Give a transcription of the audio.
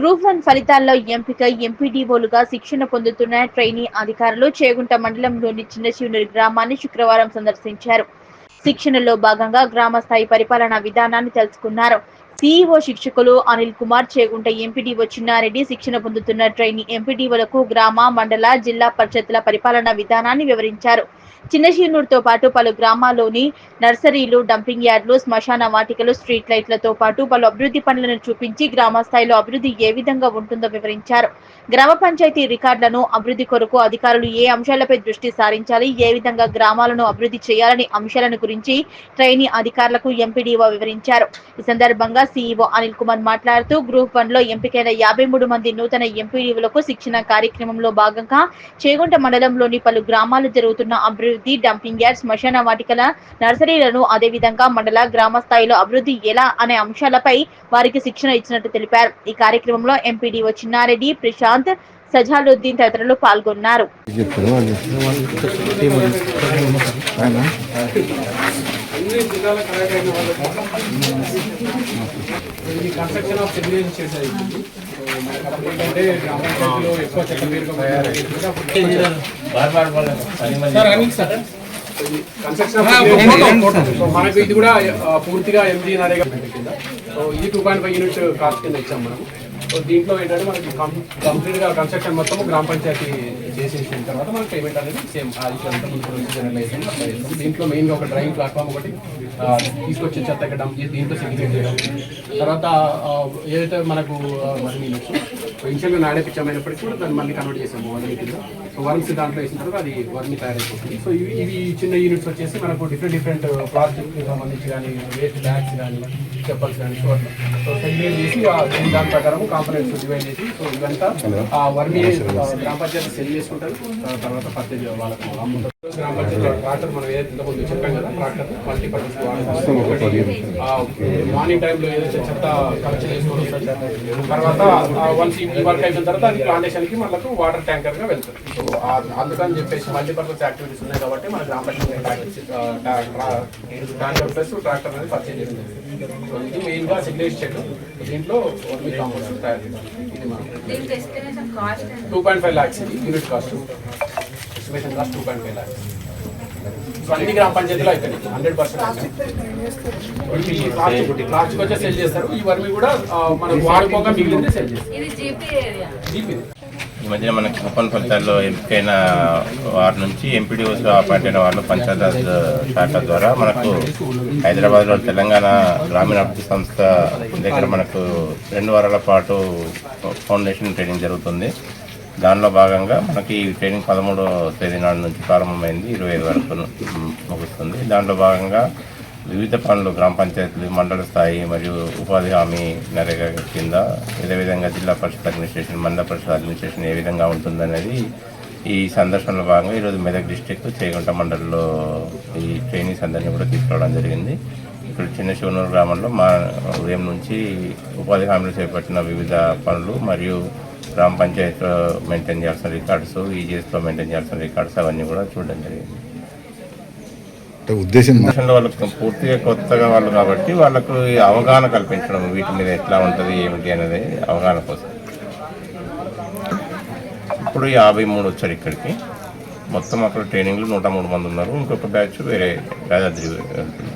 Group one ఫలితాల్లో ఎంపిక ఎంపీడీఓలుగా శిక్షణ పొందుతున్న ట్రైనీ అధికారులు చేగుంట మండలంలోని చిన్న చిన్నశివునూరు గ్రామాన్ని శుక్రవారం సందర్శించారు. శిక్షణలో భాగంగా గ్రామ స్థాయి పరిపాలనా విధానాన్ని తెలుసుకున్నారు. సిఇఓ శిక్షకులు అనిల్ కుమార్ చేగుంట ఎంపీడీఓ చిన్నారెడ్డి శిక్షణ పొందుతున్న ట్రైనీ ఎంపీడీఓలకు గ్రామ మండల జిల్లా పరిషత్ల పరిపాలనా విధానాన్ని వివరించారు. చిన్నశీనుడితో పాటు పలు గ్రామాల్లోని నర్సరీలు డంపింగ్ యార్డులు శ్మశాన వాటికలు స్ట్రీట్ లైట్లతో పాటు పలు అభివృద్ధి పనులను చూపించి గ్రామ స్థాయిలో అభివృద్ధి ఏ విధంగా ఉంటుందో వివరించారు. గ్రామ పంచాయతీ రికార్డులను అభివృద్ధి కొరకు అధికారులు ఏ అంశాలపై దృష్టి సారించాలి ఏ విధంగా గ్రామాలను అభివృద్ధి చేయాలని అంశాలను గురించి ట్రైనీ అధికారులకు ఎంపీడీఓ వివరించారు. ఈ సందర్భంగా సీఈఓ అనిల్ కుమార్ మాట్లాడుతూ గ్రూప్ వన్లో ఎంపికైన యాభై మూడు మంది నూతన ఎంపీడీఓలకు శిక్షణ కార్యక్రమంలో భాగంగా చేగుంట మండలంలోని పలు గ్రామాలు జరుగుతున్న అభివృద్ధి డంపింగ్ యార్డ్ శ్మశాన వాటికల నర్సరీలను అదేవిధంగా మండల గ్రామ స్థాయిలో అభివృద్ధి ఎలా అనే అంశాలపై వారికి శిక్షణ ఇచ్చినట్టు తెలిపారు. ఈ కార్యక్రమంలో ఎంపీడీఓ చిన్నారెడ్డి ప్రశాంత్ సజాలుద్దీన్ తదితరులు పాల్గొన్నారు. అప్పుడు ఎక్కువ కన్స్ట్రక్షన్ సో మనకు ఇది కూడా పూర్తిగా ఎంజీ నరేగా కింద సో ఇది two point five units cost కింద ఇచ్చాం మనం సో దీంట్లో ఏంటంటే మనకి కంప్లీట్గా కన్స్ట్రక్షన్ మొత్తం గ్రామ పంచాయతీ చేసేసిన తర్వాత మనకి పేమెంట్ అనేది సేమ్ అది ముందు చేస్తాం దీంట్లో మెయిన్గా ఒక డ్రైవింగ్ ప్లాట్ఫామ్ ఒకటి తీసుకొచ్చి చెత్త ఎక్కడం దీంట్లో సెగ్రిగేట్ చేయడం తర్వాత ఏదైతే మనకు మరి ఇనిషియల్గా నాడే పిచ్చమైనప్పటికీ కూడా దాన్ని మళ్ళీ కన్వర్ట్ చేసాము వర్మి కింద. సో వర్మ్స్ దాంట్లో వేసిన తర్వాత అది వర్మి తయారైపోతుంది సో ఇవి ఇవి చిన్న యూనిట్స్ వచ్చేసి మనకు డిఫరెంట్ డిఫరెంట్ ప్లాస్టిక్ సంబంధించి కానీ వేస్ట్ బ్యాగ్స్ కానీ చెప్పల్స్ కానీ సో అట్లా. సో సెగ్రిగేట్ చేసి దాని ప్రకారం కాంపనెంట్స్ డివైడ్ చేసి సో ఇదంతా ఆ వర్మి గ్రామ పంచాయతీ సెల్ చేసుకుంటారు. తర్వాత పర్చేజ్ వాళ్ళకు అమ్ముతారు. గ్రామ పంచాయతీ ట్రాక్టర్ మనం ఏదైతే ఇంతకుముందు చెప్పాం కదా ట్రాక్టర్ మల్టీపర్పస్ మార్నింగ్ టైంలో ఏదైతే చెత్త కలెక్షన్ చేసుకొని వస్తారు. తర్వాత వన్స్ ఈ వర్క్ అయిపోయిన తర్వాత అది ప్లాంటేషన్కి మనకు వాటర్ ట్యాంకర్గా వెళ్తుంది. సో ఆ- అందుకని చెప్పేసి మల్టీపర్పస్ యాక్టివిటీస్ ఉన్నాయి కాబట్టి మన గ్రామ పంచాయతీ ట్యాంకర్ ప్లస్ ట్రాక్టర్ అనేది పర్చేజ్ చేయడం సో ఇది మెయిన్గా సిగ్నేచర్ షెడ్ దీంట్లో వర్మీ కాంపోస్ట్ తయారు. ఇది మనం? టూ పాయింట్ ఫైవ్ ల్యాక్స్ ఇది. Unit cost estimation cost two point five lakhs so అన్ని గ్రామ పంచాయతీలో అయిపోయింది హండ్రెడ్ పర్సెంట్ లాస్ట్కి వచ్చే సెల్ చేస్తారు. ఈ వర్మి కూడా ఆ, మనం వాడుకోక మిగిలింది సెల్ చేస్తారు. ఇది జీపీ ఏరియా. జీపీ. ఈ మధ్యన మనకి కుప్పన్ ఫలితాల్లో ఎంపికైన వారి నుంచి ఎంపీడీఓస్ అపాయింట్ అయిన వాళ్ళు పంచాయతీరాజ్ శాఖ ద్వారా మనకు హైదరాబాద్లో తెలంగాణ గ్రామీణాభివృద్ధి సంస్థ దగ్గర మనకు రెండు వారాల పాటు ఫౌండేషన్ ట్రైనింగ్ జరుగుతుంది. దానిలో భాగంగా మనకి ఈ ట్రైనింగ్ పదమూడో తేదీ నాడు నుంచి ప్రారంభమైంది ఇరవై ఐదు వరకు ముగుస్తుంది. దాంట్లో భాగంగా వివిధ పనులు గ్రామ పంచాయతీలు మండల స్థాయి మరియు ఉపాధి హామీ నరేగా కింద అదేవిధంగా జిల్లా పరిషత్ అడ్మినిస్ట్రేషన్ మండల పరిషత్ అడ్మినిస్ట్రేషన్ ఏ విధంగా ఉంటుందనేది ఈ సందర్శనలో భాగంగా ఈరోజు మెదక్ డిస్టిక్ చేగుంట మండలంలో ఈ ట్రైనింగ్స్ అందరినీ కూడా తీసుకురావడం జరిగింది. ఇక్కడ చిన్న శివనూరు గ్రామంలో మా ఉదయం నుంచి ఉపాధి హామీలు చేపట్టిన వివిధ పనులు మరియు గ్రామ పంచాయతీలో మెయింటైన్ చేయాల్సిన రికార్డ్స్ ఈజీఎస్లో మెయింటైన్ చేయాల్సిన రికార్డ్స్ అవన్నీ కూడా చూడడం జరిగింది. ఉద్దేశం వాళ్ళకి పూర్తిగా కొత్తగా వాళ్ళు కాబట్టి వాళ్ళకు అవగాహన కల్పించడం వీటి మీద ఎట్లా ఉంటుంది ఏమిటి అనేది అవగాహన కోసం. ఇప్పుడు యాభై మూడు వచ్చారు ఇక్కడికి. మొత్తం అక్కడ ట్రైనింగ్లు నూట మూడు మంది ఉన్నారు. ఇంకొక బ్యాచ్ వేరే యాదాద్రి వెళ్తుంది.